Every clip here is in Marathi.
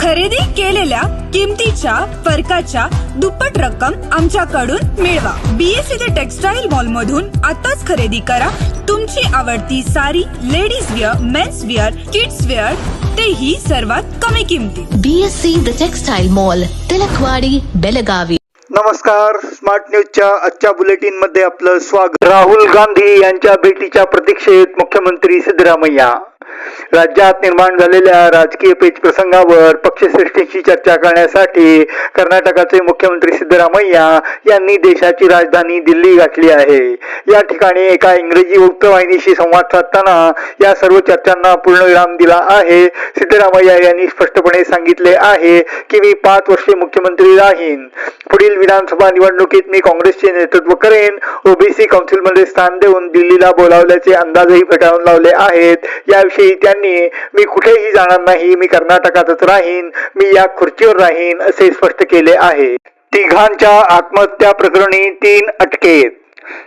खरेदी केलेल्या किमतीच्या फरकाच्या दुप्पट रक्कम आमच्याकडून मिळवा. बीएससी ते टेक्सटाईल मॉल मधून आताच खरेदी करा. तुमची आवडती sari ladies wear men's wear kids wear तेही सर्वात कमी किमतीत B S C the textile mall Tilakwadi Belagavi. नमस्कार. स्मार्ट न्यूजच्या आजच्या बुलेटिनमध्ये आपलं स्वागत. राहुल गांधी यांच्या भेटीच्या प्रतीक्षेत मुख्यमंत्री सिद्धरामय्या. राज्यात निर्माण झालेल्या राजकीय पेच प्रसंगावर पक्षश्रेष्ठींशी चर्चा करण्यासाठी कर्नाटकाचे मुख्यमंत्री सिद्धरामय्या यांनी देशाची राजधानी दिल्ली गाठली आहे. या ठिकाणी एका इंग्रजी वृत्तवाहिनीशी संवाद साधताना या सर्व चर्चांना पूर्णविराम दिला आहे. सिद्धरामय्या यांनी स्पष्टपणे सांगितले आहे की मी पाच वर्षे मुख्यमंत्री राहीन. पुढील विधानसभा निवडणुकीत मी काँग्रेसचे नेतृत्व करेन. ओबीसी काउन्सिलमध्ये स्थान देऊन दिल्लीला बोलावल्याचे अंदाजही फेटाळून लावले आहेत. याविषयी की त्यांनी मी कुठेही जाणार नाही मी कर्नाटकातच राहीन मी या खुर्चीवर राहीन असे स्पष्ट केले आहे. तिघांच्या आत्महत्या प्रकरणी तीन अटकेत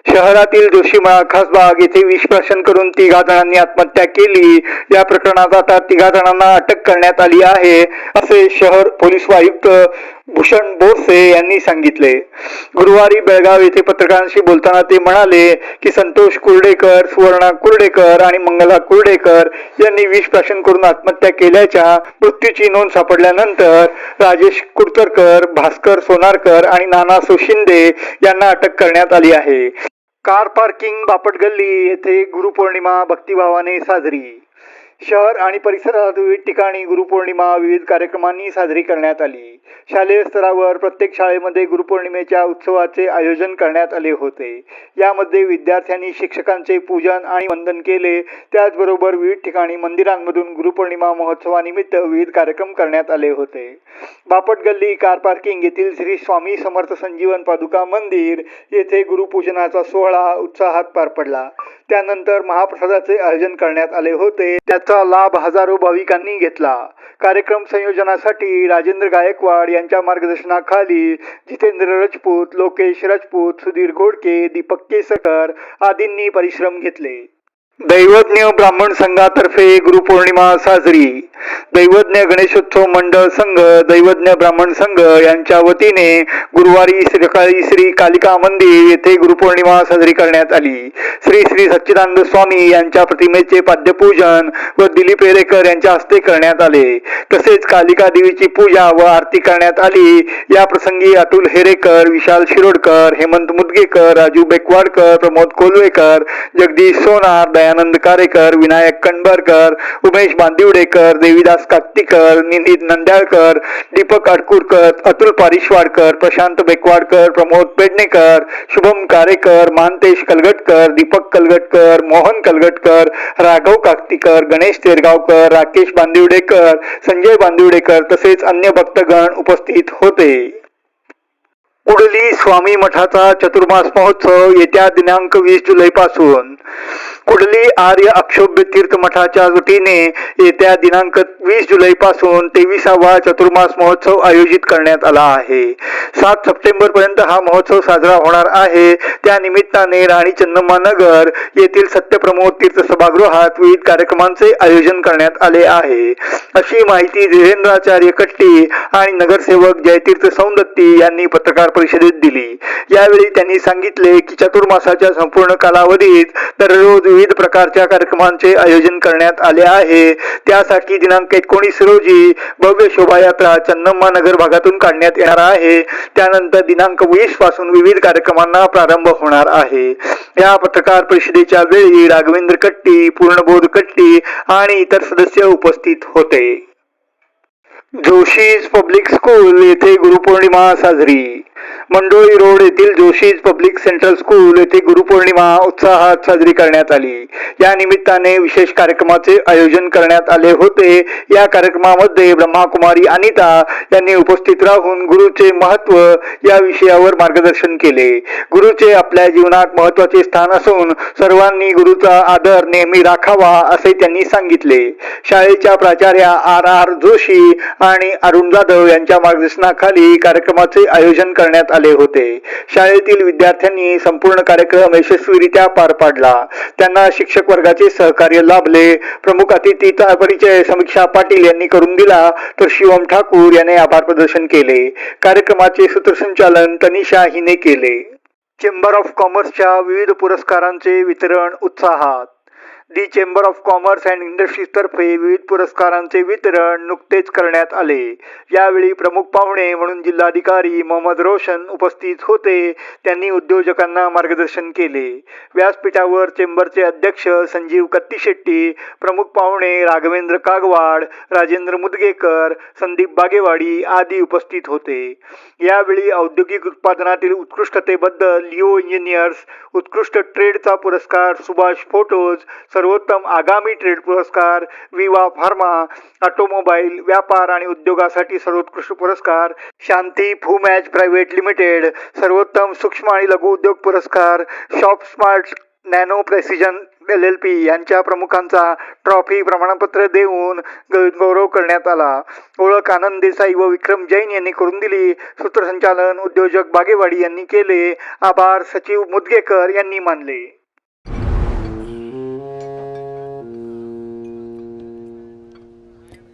शहरातील जोशीमळा खासबाग येथे विषप्राशन करून तिघा जणांनी आत्महत्या केली. या प्रकरणात आता तिघा जणांना अटक करण्यात आली आहे असे शहर पोलीस आयुक्त भूषण बोसे यांनी सांगितले. गुरुवारी बेळगाव येथे पत्रकारांशी बोलताना ते म्हणाले की संतोष कुर्डेकर सुवर्णा कुर्डेकर आणि मंगला कुर्डेकर यांनी विष प्राशन करून आत्महत्या केल्याच्या मृत्यूची नोंद सापडल्यानंतर राजेश कुडतरकर भास्कर सोनारकर आणि नाना सोशिंदे यांना अटक करण्यात आली आहे. कार पार्किंग बापटगल्ली येथे गुरुपौर्णिमा भक्तिभावाने साजरी शहर आणि परिसरात विविध ठिकाणी गुरुपौर्णिमा विविध कार्यक्रमांनी साजरी करण्यात आली. शालेय स्तरावर प्रत्येक शाळेमध्ये गुरुपौर्णिमेच्या उत्सवाचे आयोजन करण्यात आले होते. यामध्ये विद्यार्थ्यांनी शिक्षकांचे पूजन आणि वंदन केले. त्याचबरोबर विविध ठिकाणी मंदिरांमधून गुरुपौर्णिमा महोत्सवानिमित्त विविध कार्यक्रम करण्यात आले होते. बापट गल्ली कार पार्किंग येथील श्री स्वामी समर्थ संजीवन पादुका मंदिर येथे गुरुपूजनाचा सोहळा उत्साहात पार पडला. त्यानंतर महाप्रसादाचे आयोजन करण्यात आले होते. त्याचा लाभ हजारो भाविकांनी घेतला. कार्यक्रम संयोजनासाठी राजेंद्र गायकवाड यांच्या मार्गदर्शनाखाली जितेंद्र राजपूत लोकेश राजपूत सुधीर घोडके दीपक केसकर आदींनी परिश्रम घेतले. दैवज्ञ ब्राह्मण संघातर्फे गुरुपौर्णिमा साजरी. दैवज्ञ गणेशोत्सव मंडळ संघ दैवज्ञ ब्राह्मण संघ यांच्या वतीने गुरुवारी सकाळी श्री कालिका मंदिर येथे गुरुपौर्णिमा साजरी करण्यात आली. श्री श्री सच्चिदानंद स्वामी यांच्या प्रतिमेचे पाद्यपूजन व दिलीप एरेकर यांच्या हस्ते करण्यात आले. तसेच कालिका देवीची पूजा व आरती करण्यात आली. या प्रसंगी अतुल हेरेकर विशाल शिरोडकर हेमंत मुदगेकर राजू बेकवाडकर प्रमोद कोलवेकर जगदीश सोनार दयानंद कारेकर विनायक कणबरकर उमेश बांदिवडेकर देवीदास कात्तीकर निधी नंद्याळकर दीपक अडकुरकर अतुल पारिश्वाडकर प्रशांत बेकवाडकर प्रमोद पेडणेकर शुभम कारेकर मानतेश कलगटकर दीपक कलगटकर मोहन कलगटकर राघव काक्तीकर गणेश तेरगावकर राकेश बांदिवडेकर संजय बांदिवडेकर तसेच अन्य भक्तगण उपस्थित होते. कुडली स्वामी मठाचा चतुर्मास महोत्सव येत्या दिनांक वीस जुलै पासून कुडली आर्य अक्षोभ्य तीर्थ मठाच्या वतीने येत्या दिनांक वीस जुलै पासून तेविसावा चतुर्मास महोत्सव आयोजित करण्यात आला आहे. सात सप्टेंबर पर्यंत हा महोत्सव साजरा होणार आहे. त्या निमित्ताने राणी चन्नम्मा नगर येथील सत्यप्रमोद तीर्थ सभागृहात विविध कार्यक्रमांचे आयोजन करण्यात आले आहे. अशी माहिती धीरेंद्राचार्य कट्टी आणि नगरसेवक जयतीर्थ सौंदत्ती यांनी पत्रकार परिषदेत दिली. यावेळी त्यांनी सांगितले की चतुर्मासाच्या संपूर्ण कालावधीत दररोज विविध प्रकारच्या कार्यक्रमांचे आयोजन करण्यात आले आहे. त्यासाठी दिनांक एकोणीस रोजी भव्य शोभायात्रा चन्नम्मा नगर भागातून काढण्यात येणार आहे. त्यानंतर दिनांक वीसपासून विविध कार्यक्रमांना प्रारंभ होणार आहे. या पत्रकार परिषदेच्या वेळी राघवेंद्र कट्टी पूर्णबोध कट्टी आणि इतर सदस्य उपस्थित होते. जोशीज पब्लिक स्कूल येथे गुरुपौर्णिमा साजरी. मंडोळी रोड येथील जोशीज पब्लिक सेंट्रल स्कूल येथे गुरुपौर्णिमा उत्साहात साजरी करण्यात आली. या निमित्ताने विशेष कार्यक्रमाचे आयोजन करण्यात आले होते. या कार्यक्रमामध्ये ब्रह्माकुमारी अनिता यांनी उपस्थित राहून गुरुचे महत्त्व या विषयावर मार्गदर्शन केले. गुरुचे आपल्या जीवनात महत्त्वाचे स्थान असून सर्वांनी गुरुचा आदर नेहमी राखावा असे त्यांनी सांगितले. शाळेच्या प्राचार्या आर आर जोशी आणि अरुण जाधव यांच्या मार्गदर्शनाखाली कार्यक्रमाचे आयोजन करण्यात करण्यात आले होते. शाळेतील विद्यार्थ्यांनी संपूर्ण कार्यक्रम यशस्वीरित्या पार पाडला. त्यांना शिक्षक वर्गाचे सहकार्य लाभले. प्रमुख अतिथीचा परिचय समीक्षा पाटील यांनी करून दिला. तर शिवम ठाकूर याने आभार प्रदर्शन केले. कार्यक्रमाचे सूत्रसंचालन तनिषा हिने केले. चेंबर ऑफ कॉमर्सच्या विविध पुरस्कारांचे वितरण उत्साहात. The chamber of commerce and इंडस्ट्रीजतर्फे विविध पुरस्कारांचे वितरण नुकतेच करण्यात आले. यावेळी प्रमुख पाहुणे म्हणून जिल्हाधिकारी मोहम्मद रोशन उपस्थित होते. त्यांनी उद्योजकांना मार्गदर्शन केले. व्यासपीठावर चेंबरचे अध्यक्ष संजीव कत्तीशेट्टी प्रमुख पाहुणे राघवेंद्र कागवाड राजेंद्र मुदगेकर संदीप बागेवाडी आदी उपस्थित होते. यावेळी औद्योगिक उत्पादनातील उत्कृष्टतेबद्दल लिओ इंजिनियर्स उत्कृष्ट ट्रेडचा पुरस्कार सुभाष फोटोज सर्वोत्तम आगामी ट्रेड पुरस्कार विवा फार्मा ऑटोमोबाईल व्यापार आणि उद्योगासाठी सर्वोत्कृष्ट पुरस्कार शांती फूमॅच प्रायव्हेट लिमिटेड सर्वोत्तम सूक्ष्म आणि लघु उद्योग पुरस्कार shop smart nano precision L L P यांच्या प्रमुखांचा ट्रॉफी प्रमाणपत्र देऊन ग- गौरव करण्यात आला. ओळख आनंद देसाई व विक्रम जैन यांनी करून दिली. सूत्रसंचालन उद्योजक बागेवाडी यांनी केले. आभार सचिव मुदगेकर यांनी मानले.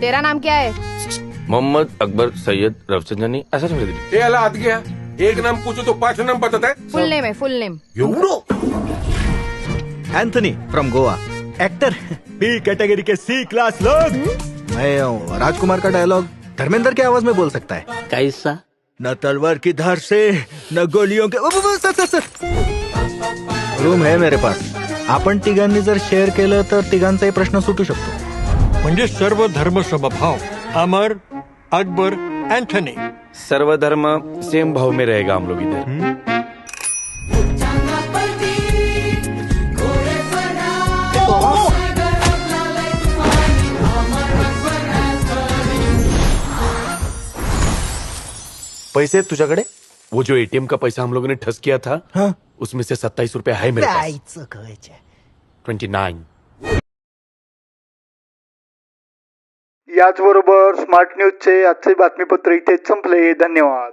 तेरा नाम क्या है? मोहम्मद अकबर सैयद रविचंद्रनी असं सांगितलं दिली हे याला आत घ्या एक नाम पूछो तो पाँच नाम बताता है। फुल नेम है full name. Anthony from Goa. Actor. B category K C class लोग। मैं अ, राजकुमार का डायलॉग धर्मेंद्र की आवाज़ में बोल सकता है। कैसा? न तलवार की धार से न गोलियों के सर, सर, सर. रूम है मेरे पास। आपण तिघांनी जर शेअर केलं तर तिघांचाही प्रश्न सुटू शकतो। म्हणजे सर्व धर्म समभाव अमर अकबर अँथनी. सर्व धर्म सेम भाव में रहेगा हम लोग इधर। पैसे तुझ्याकडे? वो जो एटीएम का पैसा हम लोगों ने ठस किया था हाँ. उसमें से सत्ताईस रुपए है मेरे पास। ट्वेंटी नाइन याचबरोबर स्मार्ट न्यूजचे आजचे बातमीपत्र इथेच संपले. धन्यवाद.